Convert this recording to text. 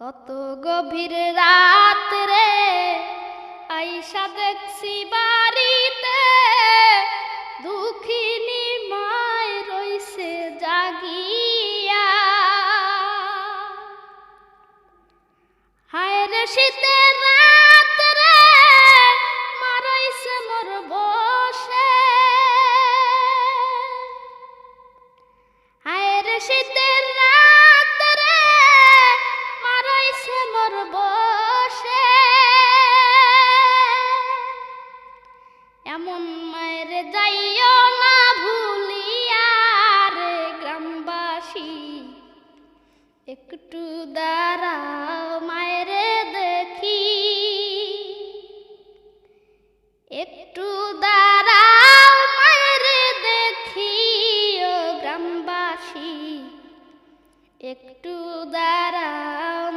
কত গভীর রাত রে, আইসা দেখছি বাড়িতে। দুঃখিনী মায় রইছে জাগিয়া। হায় রে শীতের রাত রে, মারাইছে মোর বসে। হায় রে শীতের এমন মায়ের যাইও না ভুলিয়া রে গ্রামবাসী। একটু দাঁড়াও মায়ের দেখি। একটু দাঁড়াও মায়ের দেখি ও গ্রামবাসী। একটু দাঁড়াও